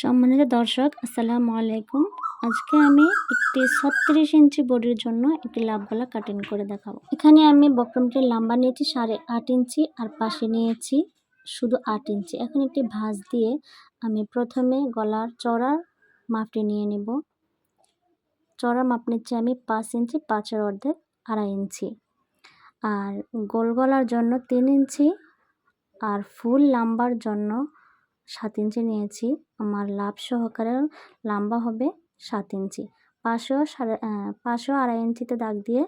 সম্মানিত দর্শক, আসসালামু আলাইকুম। আজকে আমি একটি ছত্রিশ ইঞ্চি বডির জন্য একটি লাভ গলা কাটিং করে দেখাবো। এখানে আমি বক্রমটির লম্বা নিয়েছি সাড়ে আট ইঞ্চি আর পাশে নিয়েছি শুধু আট ইঞ্চি। এখন একটি ভাঁজ দিয়ে আমি প্রথমে গলার চড়ার মাপটি নিয়ে নেব। চড়ার মাপ নিচ্ছি আমি পাঁচ ইঞ্চি, পাঁচের অর্ধেক আড়াই ইঞ্চি। আর গোল গলার জন্য তিন ইঞ্চি আর ফুল লাম্বার জন্য সাত ইঞ্চি নিয়েছি। আমার লাভ সহকারে লম্বা হবে সাত ইঞ্চি। পাশেও সাড়ে পাশেও আড়াই ইঞ্চিতে দাগ দিয়ে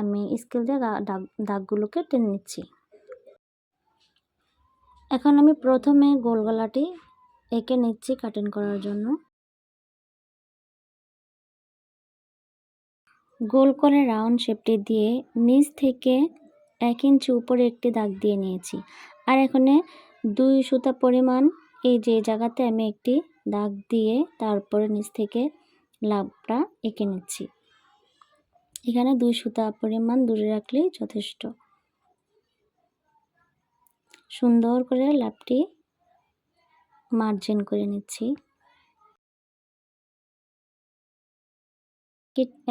আমি স্কেল দিয়ে দাগ, দাগগুলোকে টেনে নিচ্ছি। এখন আমি প্রথমে গোল গলাটি এঁকে নিচ্ছি কাটিং করার জন্য। গোল করে রাউন্ড শেপটি দিয়ে নিচ থেকে এক ইঞ্চি উপরে একটি দাগ দিয়ে নিয়েছি। আর এখানে দুই সুতা পরিমাণ এই যে জায়গাতে আমি একটি দাগ দিয়ে তারপরে নিচ থেকে লাভটা এঁকে নিচ্ছি। এখানে দুই সুতা পরিমাণ দূরে রাখলেই যথেষ্ট। সুন্দর করে লাভটি মার্জিন করে নিচ্ছি।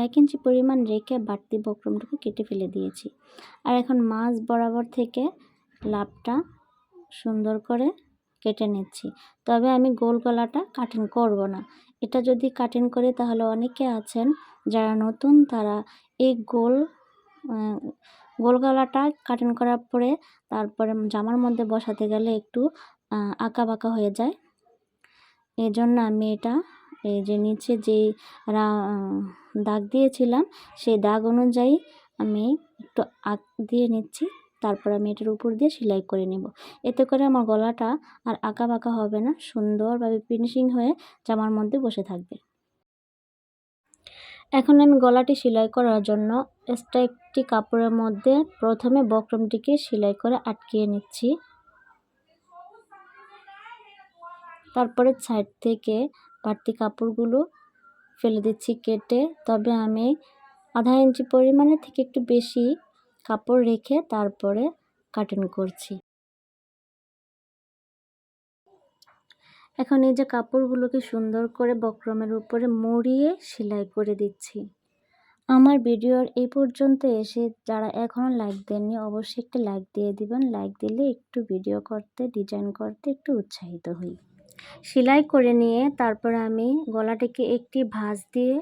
এক ইঞ্চি পরিমাণ রেখে বাড়তি বক্রমটুকু কেটে ফেলে দিয়েছি। আর এখন মাছ বরাবর থেকে লাভটা সুন্দর করে কেটে নিচ্ছি। তবে আমি গোল গলাটা কাটিং করব না। এটা যদি কাটিং করি তাহলে অনেকে আছেন যারা নতুন, তারা এই গোল গোল গলাটা কাটিং করার পরে তারপরে জামার মধ্যে বসাতে গেলে একটু আঁকা বাঁকা হয়ে যায়। এই জন্য আমি এটা, এই যে নিচে যে দাগ দিয়েছিলাম, সেই দাগ অনুযায়ী আমি একটু আঁক দিয়ে নিচ্ছি। তারপর আমি এটার উপর দিয়ে সেলাই করে নেব। এতে করে আমার গলাটা আর আঁকা বাঁকা হবে না, সুন্দরভাবে ফিনিশিং হয়ে জামার মধ্যে বসে থাকবে। এখন আমি গলাটি সেলাই করার জন্য এক্সট্রা একটি কাপড়ের মধ্যে প্রথমে বক্রমটিকে সেলাই করে আটকিয়ে নিচ্ছি। তারপরে সাইড থেকে বাড়তি কাপড়গুলো ফেলে দিচ্ছি কেটে, তবে আমি আধা ইঞ্চি পরিমাণে থেকে একটু বেশি কাপড় রেখে তারপরে কাটিং করছি। এখন এই যে কাপড়গুলোকে সুন্দর করে বক্রমের উপরে মুড়িয়ে সেলাই করে দিচ্ছি। আমার ভিডিওর এই পর্যন্ত এসে যারা এখনও লাইক দেননি, অবশ্যই একটা লাইক দিয়ে দিবেন। লাইক দিলে একটু ভিডিও করতে ডিজাইন করতে একটু উৎসাহিত হই। সেলাই করে নিয়ে তারপরে আমি গলাটিকে একটি ভাঁজ দিয়ে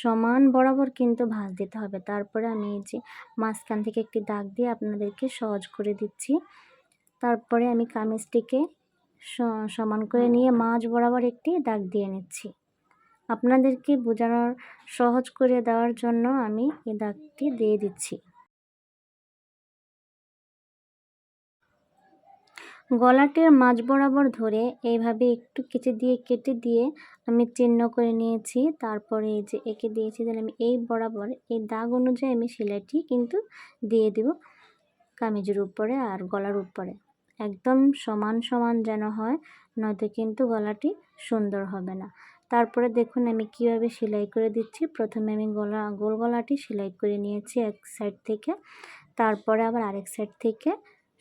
সমান বরাবর কিন্তু ভাঁজ দিতে হবে। তারপরে আমি এই যে মাঝখান থেকে একটি দাগ দিয়ে আপনাদেরকে সহজ করে দিচ্ছি। তারপরে আমি কামিজটিকে সমান করে নিয়ে মাঝ বরাবর একটি দাগ দিয়ে নিচ্ছি। আপনাদেরকে বোঝানোর, সহজ করে দেওয়ার জন্য আমি এই দাগটি দিয়ে দিচ্ছি। গলাটির মাঝ বরাবর ধরে এইভাবে একটু কেটে দিয়ে কেটে দিয়ে আমি চিহ্ন করে নিয়েছি। তারপরে এই যে এঁকে দিয়েছি, তাহলে আমি এই বরাবর, এই দাগ অনুযায়ী আমি সেলাইটি কিন্তু দিয়ে দেব কামিজের উপরে আর গলার উপরে। একদম সমান সমান যেন হয়, নয়তো কিন্তু গলাটি সুন্দর হবে না। তারপরে দেখুন আমি কীভাবে সেলাই করে দিচ্ছি। প্রথমে আমি গলা, গোল গলাটি সেলাই করে নিয়েছি এক সাইড থেকে। তারপরে আবার আরেক সাইড থেকে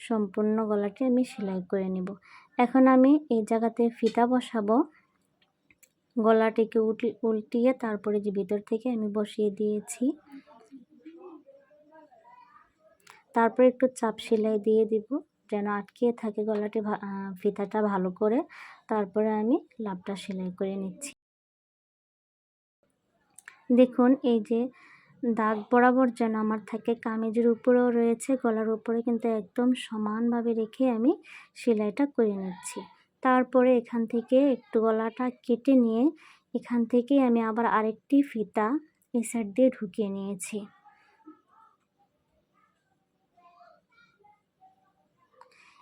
সম্পূর্ণ গলাটি আমি সেলাই করে নেব। এখন আমি এই জায়গাতে ফিতা বসাবো। গলাটিকে উল্টি উল্টিয়ে তারপরে যে ভিতর থেকে আমি বসিয়ে দিয়েছি। তারপরে একটু চাপ সেলাই দিয়ে দিব যেন আটকিয়ে থাকে গলাটি ফিতাটা ভালো করে। তারপরে আমি লাভটা সেলাই করে নিচ্ছি। দেখুন, এই যে দাগ বরাবর যেন আমার থাকে। কামিজের উপরেও রয়েছে, গলার উপরে কিন্তু একদম সমানভাবে রেখে আমি সেলাইটা করে নিচ্ছি। তারপরে এখান থেকে একটু গলাটা কেটে নিয়ে এখান থেকে আমি আবার আরেকটি ফিতা এই সাইড দিয়ে ঢুকিয়ে নিয়েছি।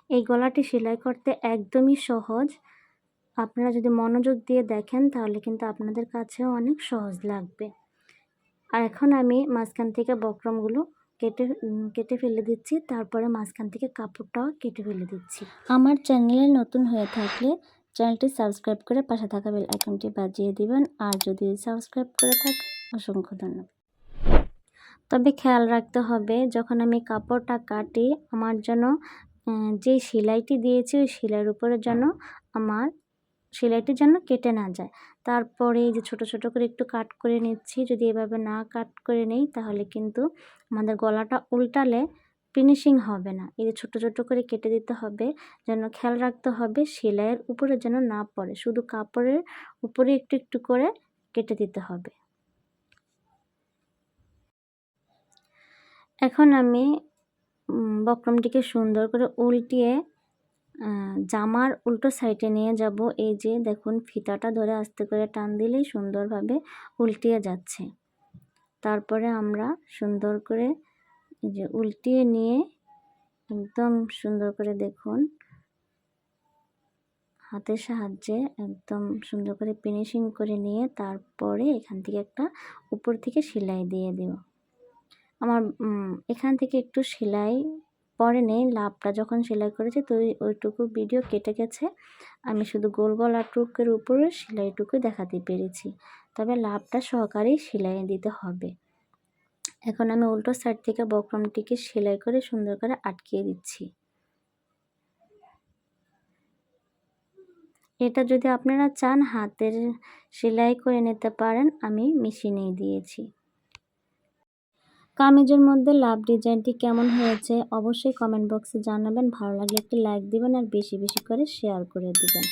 এই গলাটি সেলাই করতে একদমই সহজ। আপনারা যদি মনোযোগ দিয়ে দেখেন তাহলে কিন্তু আপনাদের কাছেও অনেক সহজ লাগবে। আর এখন আমি মাঝখান থেকে বক্রমগুলো কেটে কেটে ফেলে দিচ্ছি। তারপরে মাঝখান থেকে কাপড়টাও কেটে ফেলে দিচ্ছি। আমার চ্যানেলে নতুন হয়ে থাকলে চ্যানেলটি সাবস্ক্রাইব করে পাশে থাকা বেল আইকনটি বাজিয়ে দিবেন। আর যদি সাবস্ক্রাইব করে থাকে, অসংখ্য ধন্যবাদ। তবে খেয়াল রাখতে হবে, যখন আমি কাপড়টা কাটি, আমার যেন যে সেলাইটি দিয়েছি, ওই সেলাইয়ের উপরে যেন আমার সেলাইটি যেন কেটে না যায়। তারপরে এই যে ছোট ছোট করে একটু কাট করে নিচ্ছি, যদি এভাবে না কাট করে নেই, তাহলে কিন্তু আমাদের গলাটা উল্টালে ফিনিশিং হবে না। এই যে ছোটো ছোটো করে কেটে দিতে হবে, যেন খেয়াল রাখতে হবে সেলাইয়ের উপরে যেন না পড়ে। শুধু কাপড়ের উপরে একটু একটু করে কেটে দিতে হবে। এখন আমি বক্রমটিকে সুন্দর করে উল্টিয়ে জামার উল্টো সাইডে নিয়ে যাব। এই যে দেখুন, ফিতাটা ধরে আস্তে করে টান দিলেই সুন্দরভাবে উল্টিয়ে যাচ্ছে। তারপরে আমরা সুন্দর করে এই যে উল্টিয়ে নিয়ে একদম সুন্দর করে দেখুন, হাতের সাহায্যে একদম সুন্দর করে ফিনিশিং করে নিয়ে তারপরে এখান থেকে একটা উপর থেকে সেলাই দিয়ে দেব। আমার এখান থেকে একটু সেলাই পরে নেই লাভটা যখন সেলাই করেছে তো ওইটুকু ভিডিও কেটে গেছে। আমি শুধু গোল গলা টুকের উপরে সেলাইটুকু দেখাতে পেরেছি। তবে লাভটা সহকারেই সেলাই দিতে হবে। এখন আমি উল্টো সাইড থেকে বক্রমটিকে সেলাই করে সুন্দর করে আটকিয়ে দিচ্ছি। এটা যদি আপনারা চান, হাতের সেলাই করে নিতে পারেন, আমি মেশিনেই দিয়েছি। কামিজের মধ্যে লাভ ডিজাইনটি কেমন হয়েছে অবশ্যই কমেন্ট বক্সে জানাবেন। ভালো লাগলে একটি লাইক দিবেন আর বেশি বেশি করে শেয়ার করে দিবেন।